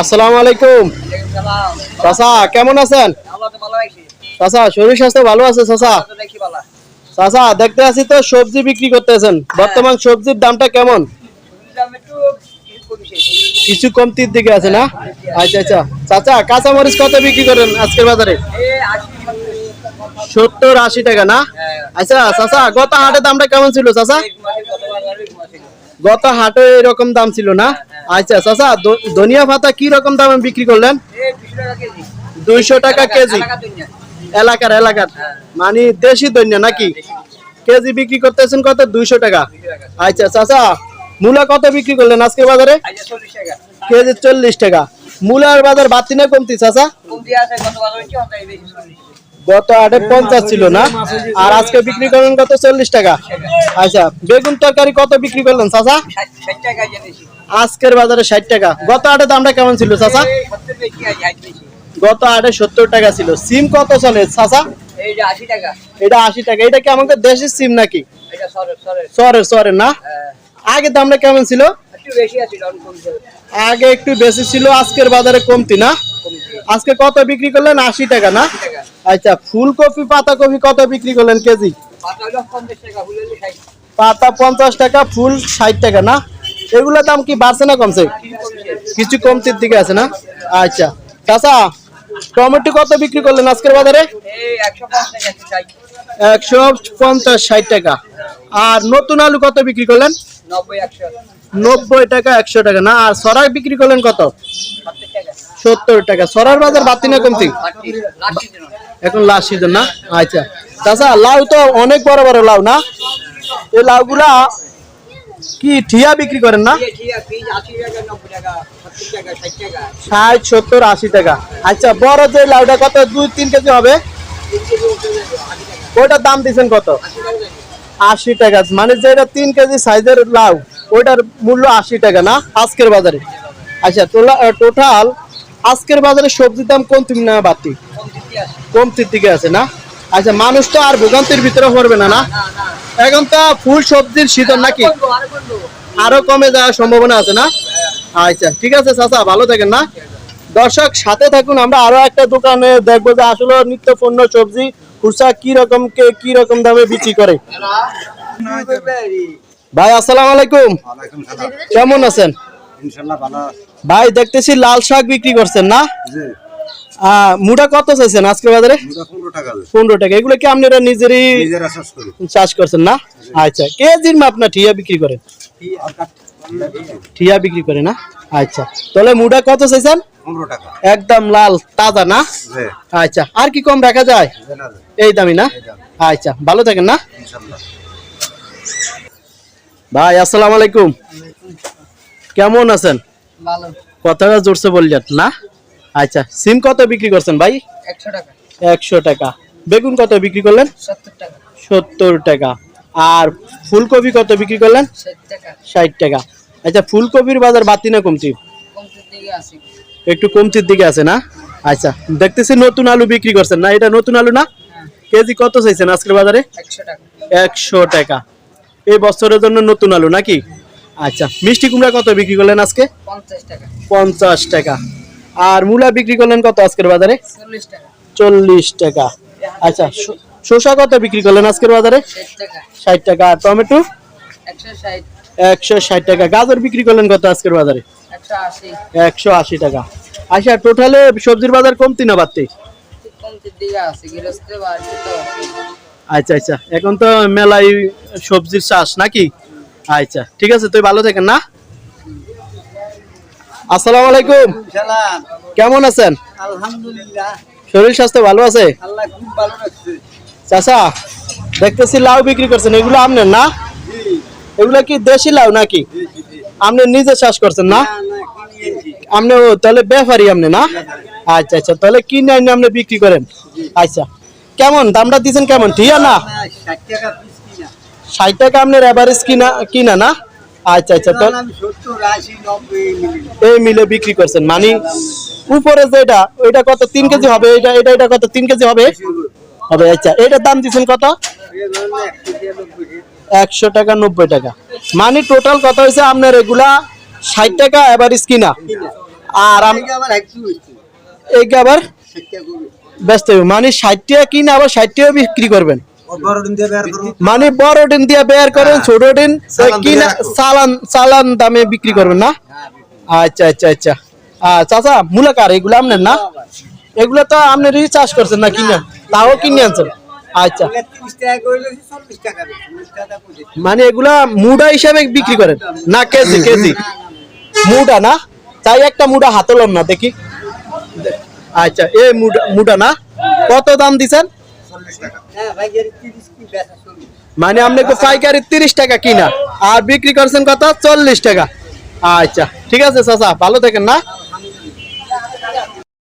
আসসালামু আলাইকুম। চাচা, কেমন আছেন? চাচা, শরীর স্বাস্থ্য ভালো আছে, চাচা? চাচা, দেখতে আছি তো সবজি বিক্রি করতেছেন। বর্তমান সবজির দামটা কেমন? কিছু কমতির দিকে আছে না? আচ্ছা আচ্ছা। চাচা কাঁচা মরিচ কত বিক্রি করেন আজকের বাজারে? সত্তর আশি টাকা, না? আচ্ছা চাচা, গত হাটে দামটা কেমন ছিল, চাচা? গত হাটে এরকম দাম ছিল না? আচ্ছা চাচা ধনিয়া পাতা কি রকম দামে বিক্রি করলেন? দুইশো টাকা কেজি। এলাকার এলাকার। মানে দেশি ধনিয়া নাকি? কেজি বিক্রি করতেছেন কত? দুইশো টাকা। আচ্ছা চাচা, মূলা কত বিক্রি করলেন আজকে বাজারে? কেজি চল্লিশ টাকা। মূলার বাজার বাড়তি না কমতি, চাচা? গত আটে পঞ্চাশ ছিল না? আর আজকে বিক্রি করলেন কত? চল্লিশ টাকা। আচ্ছা বেগুন তরকারি কত বিক্রি করলেন, চাচা? আজকের বাজারে ষাট টাকা। গত আটে দামটা কেমন ছিল, চাচা? গত আটে সত্তর টাকা ছিল। সিম কত চলে, চাচা? এটা আশি টাকা। এটা কি আমাদের দেশের সিম নাকি? সরে সরে না? আগে দামটা কেমন ছিল? আগে একটু বেশি ছিল, আজকের বাজারে কমতি না? আজকে কত বিক্রি করলেন? আশি টাকা, না? আচ্ছা ফুলকপি পাতাকপি কত বিক্রি করলেন কেজি? পাতা পঞ্চাশ টাকা ফুল ষাট টাকা না? এগুলোর দাম কি বাড়ছে না কমছে? কিছু কমতির দিকে আছে না? আচ্ছা চাচা টমেটো কত বিক্রি করলেন আজকের বাজারে? একশো পঞ্চাশ ষাট টাকা। আর নতুন আলু কত বিক্রি করলেন? নব্বই টাকা একশো টাকা না? আর সরাই বিক্রি করলেন কত? সত্তর টাকা। সরার বাজার বাড়তি না কমতি? এখন লাস্ট সিজন না? আচ্ছা। চাচা, লাউ তো অনেক বড় বড় লাউ না? এই লাউগুলা কি ঠিয়া বিক্রি করেন না? ষাট, সত্তর, আশি টাকা। আচ্ছা বড় যে লাউটা কত? দুই, তিন কেজি হবে? ওটার দাম দিচ্ছেন কত? আশি টাকা। মানে যেটা তিন কেজি সাইজের লাউ, ওটার মূল্য আশি টাকা না? আজকের বাজারে। আচ্ছা টোটাল আজকের বাজারে সবজির দাম কোন তুমি না বাড়তি? কমতির দিকে আছে না? আচ্ছা মানুষ তো আর ভোগান্তির ভিতরে পড়বে না না? এখন তো ফুল সবজির শীতল নাকি? আরও কমে যাওয়ার সম্ভাবনা আছে না? আচ্ছা ঠিক আছে চাচা ভালো থাকেন না। দর্শক সাথে থাকুন আমরা আরও একটা দোকানে দেখব যে আসলে নিত্য পণ্য সবজি খুচরা কি রকম কে কি রকম দামে বিক্রি করে। ভাই আসসালাম আলাইকুম। কেমন আছেন? ভালো ভাই দেখতেছি লাল শাক বিক্রি করছেন না? মুটা কত চাইছেন আজকে বাজারে? পনেরো টাকা এগুলো কি আপনারা নিজেরই চাষ করছেন না? আচ্ছা। কেজির মা আপনার ঠিয়া বিক্রি করেন ঠিয়া বিক্রি করে না? আচ্ছা। তাহলে মুটা কত চাইছেন? একদম লাল তাজা না? আচ্ছা। আর কি কম রাখা যায়? এই দামি। না? আচ্ছা। ভালো থাকেন না? ভাই আসসালামু আলাইকুম। কেমন আছেন? কথাটা জোরসে বললেন? না? আচ্ছা সিম কত বিক্রি করছেন ভাই? একশো টাকা। একশো টাকা। বেগুন কত বিক্রি করলেন? সত্তর টাকা। সত্তর টাকা। আর ফুলকপি কত বিক্রি করলেন? ষাট টাকা। আচ্ছা ফুলকপির বাজার বাড়তি না কমতি? একটু কমতির দিকে আছে না? আচ্ছা দেখতেছি নতুন আলু বিক্রি করছেন না? এটা নতুন আলু না? হ্যাঁ। কেজি কত চাইছেন আজকের বাজারে? একশো টাকা। একশো টাকা। এই বছরের জন্য নতুন আলু নাকি? আচ্ছা মিষ্টি কুমড়া কত বিক্রি করলেন আজকে? পঞ্চাশ টাকা। আর মূলা বিক্রি করলেন কত আজকের বাজারে? চল্লিশ টাকা। আচ্ছা শসা কত বিক্রি করলেন আজকের বাজারে? ষাট টাকা। আর টমেটো? একশো ষাট। টাকা। গাজর বিক্রি করলেন কত আজকের বাজারে? একশো আশি। টাকা। আচ্ছা টোটালে সবজির বাজার কমতি না বাড়তি? আচ্ছা আচ্ছা। এখন তো মেলাই সবজির চাষ নাকি? আচ্ছা ঠিক আছে তুই ভালো থাকেন না? আসসালামু আলাইকুম। কেমন আছেন? আলহামদুলিল্লাহ। শরীর স্বাস্থ্য ভালো আছে? আল্লাহ খুব ভালো রাখছে। চাচা দেখতেছি লাউ বিক্রি করছেন এগুলো আপনার না? এগুলো কি দেশি লাউ নাকি? আপনি নিজে চাষ করছেন না? আপনি ও তাহলে ব্যাপারী আপনি না? আচ্ছা আচ্ছা তাহলে কিনে আপনি বিক্রি করেন। আচ্ছা কেমন? দামটা দিচ্ছেন কেমন? ঠিক না ষাট টাকা আপনার এভারেজ কিনা কিনা না? আচ্ছা আচ্ছা তো এই মিলে। বিক্রি করছেন। মানে উপরে যেটা ওইটা কত? তিন কেজি হবে? এটা এটা এটা কত? তিন কেজি হবে? হবে আচ্ছা। এটার দাম দিচ্ছেন কত? একশো টাকা নব্বই টাকা। মানে টোটাল কত হয়েছে আপনার এগুলা? ষাট টাকা এভারেজ কিনা? আর এই আবার ব্যস্ত। মানে ষাট টাকা কিনে আবার ষাট টাকা বিক্রি করবেন। মানে বড় ডিম দিয়ে বের করেন ছোট ডিম কিনা চালান চালান দামে বিক্রি করবেন না? আচ্ছা আচ্ছা আচ্ছা। আহ, চাচা মূলাকার এগুলো আপনার না? এগুলো তো আপনারই চাষ করছেন না কিনা? তাও কিনে আনছেন? আচ্ছা। মানে এগুলা মুডা হিসাবে বিক্রি করেন? না কেজি কেজি? মুডা না? চাই একটা মুডা হাতে লন না দেখি। আচ্ছা এ মুডা মুডা না? কত দাম দিছেন? মানে আপনি পাইকারি তিরিশ টাকা কিনা। আর বিক্রি করছেন কত? চল্লিশ টাকা। আচ্ছা ঠিক আছে, চাচা, ভালো থাকেন না।